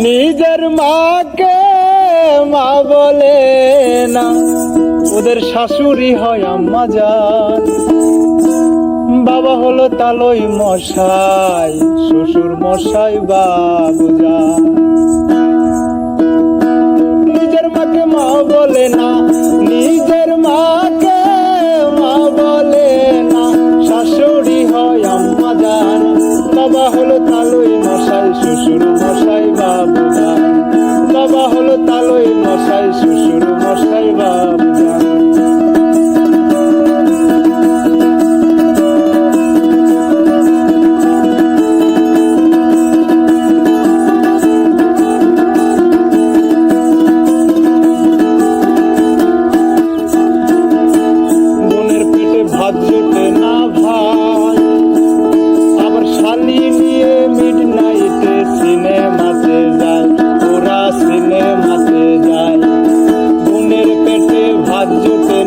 নিজের মাকে মা বলে না, ওদের শাশুড়ি হয় আম্মা যান বাবা হলো তালই মশাই, শ্বশুর মশাই বাবু যান নিজের মাকে মা বলে না নিজ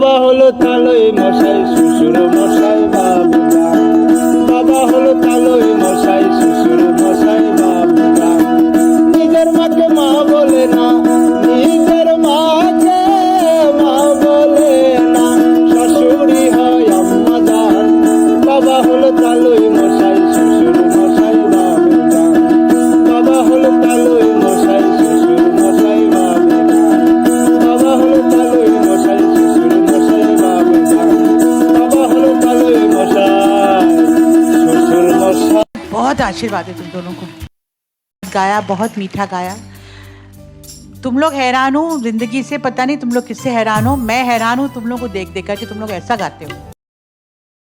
বাবা হলো তালই মশাই শ্বশুর মশাই বাবা। बहुत आशीर्वाद है तुम दोनों को। गाया, बहुत मीठा गाया। तुम लोग हैरान हो ज़िंदगी से, पता नहीं तुम लोग किससे हैरान हो। मैं हैरान हूँ तुम लोग को देख देख कर कि तुम लोग ऐसा गाते हो।